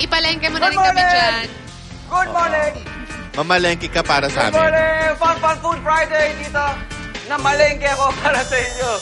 Ipalengke mo na Good rin kami morning! dyan. Good morning! Mamalengke ka para sa Good amin. morning! Fun Fun Food Friday dito. Namalengke ako para sa inyo.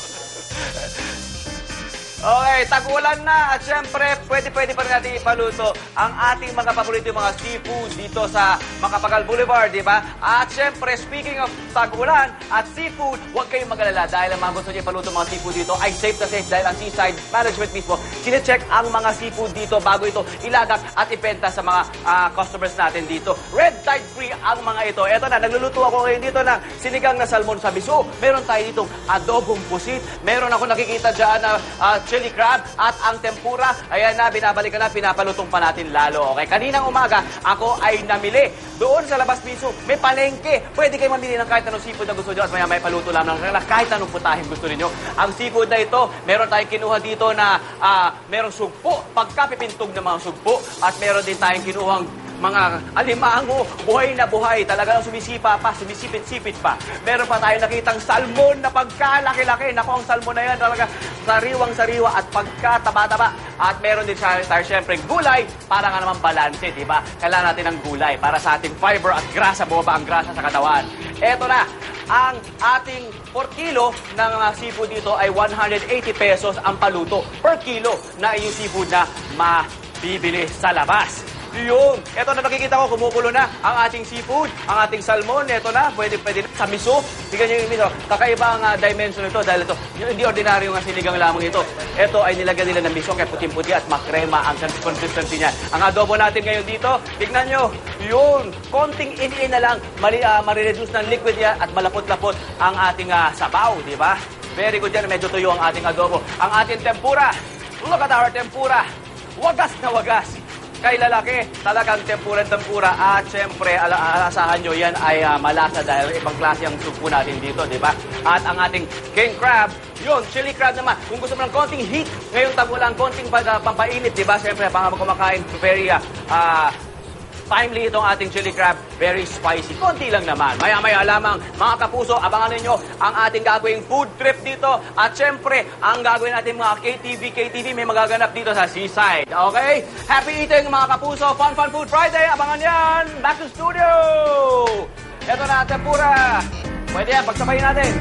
Okay, tagulan na at syempre, pwede-pwede pa rin natin ipaluto ang ating mga paborito mga seafood dito sa Makapagal Boulevard, di ba? At syempre, speaking of tagulan at seafood, huwag kayong mag-alala dahil ang mga gusto niyo ipaluto mga seafood dito ay safe na safe dahil ang Seaside Management mismo, sinecheck ang mga seafood dito bago ito ilagak at ipenta sa mga ah, customers natin dito. Red Tide Free ang mga ito. Eto na, nagluluto ako ngayon dito ng sinigang na salmon sa biso. Meron tayo ditong adobong pusit. Meron ako nakikita dyan na ah, chili crab at ang tempura. Ayan na, binabalikan na, pinapalutong pa natin lalo. Okay, kaninang umaga, ako ay namili. Doon sa labas piso, may palengke. Pwede kayo mamili ng kahit anong seafood na gusto nyo at maya may paluto lang ng kahit anong putahin gusto ninyo. Ang seafood na ito, meron tayong kinuha dito na ah, merong sugpo, pagkapipintog ng mga sugpo at meron din tayong kinuhang mga alimango, buhay na buhay, talagang sumisipa pa, sumisipit-sipit pa. Meron pa tayo nakitang salmon na pagkalaki-laki. Naku, ang salmon na yan talaga sariwang-sariwa at pagkataba-taba. At meron din tayo, tayo syempre gulay para nga naman balanse, di ba? Kailangan natin ng gulay para sa ating fiber at grasa, bumaba ang grasa sa katawan. Eto na, ang ating 4 kilo ng uh, seafood dito ay 180 pesos ang paluto per kilo na yung seafood na mabibili sa labas. Yun. Ito na nakikita ko, kumukulo na ang ating seafood, ang ating salmon. Ito na, pwede, pwede na. Sa miso, tignan nyo yung miso. Kakaiba ang uh, dimension nito dahil ito, hindi ordinaryo nga sinigang lamang ito. Ito ay nilagyan nila ng miso kaya puting-puti at makrema ang consistency niya. Ang adobo natin ngayon dito, tignan nyo, yun, konting in-in na lang, mali, uh, marireduce ng liquid niya at malapot-lapot ang ating uh, sabaw, di ba? Very good yan, medyo tuyo ang ating adobo. Ang ating tempura, look at our tempura, wagas na wagas kay lalaki, talagang tempura-tempura at syempre, ala alasahan nyo, yan ay ah, malasa dahil ibang klase ang sugpo natin dito, di ba? At ang ating king crab, yun, chili crab naman. Kung gusto mo ng konting heat, ngayong tagulang konting pag, ah, pampainit, di ba? Syempre, baka kumakain, very ah, timely itong ating chili crab. Very spicy. Konti lang naman. Maya-maya lamang, mga kapuso, abangan ninyo ang ating gagawing food trip dito. At syempre, ang gagawin natin mga KTV, KTV, may magaganap dito sa Seaside. Okay? Happy eating mga kapuso. Fun Fun Food Friday. Abangan yan. Back to studio. Ito na, tempura. Pwede yan, pagsabayin natin.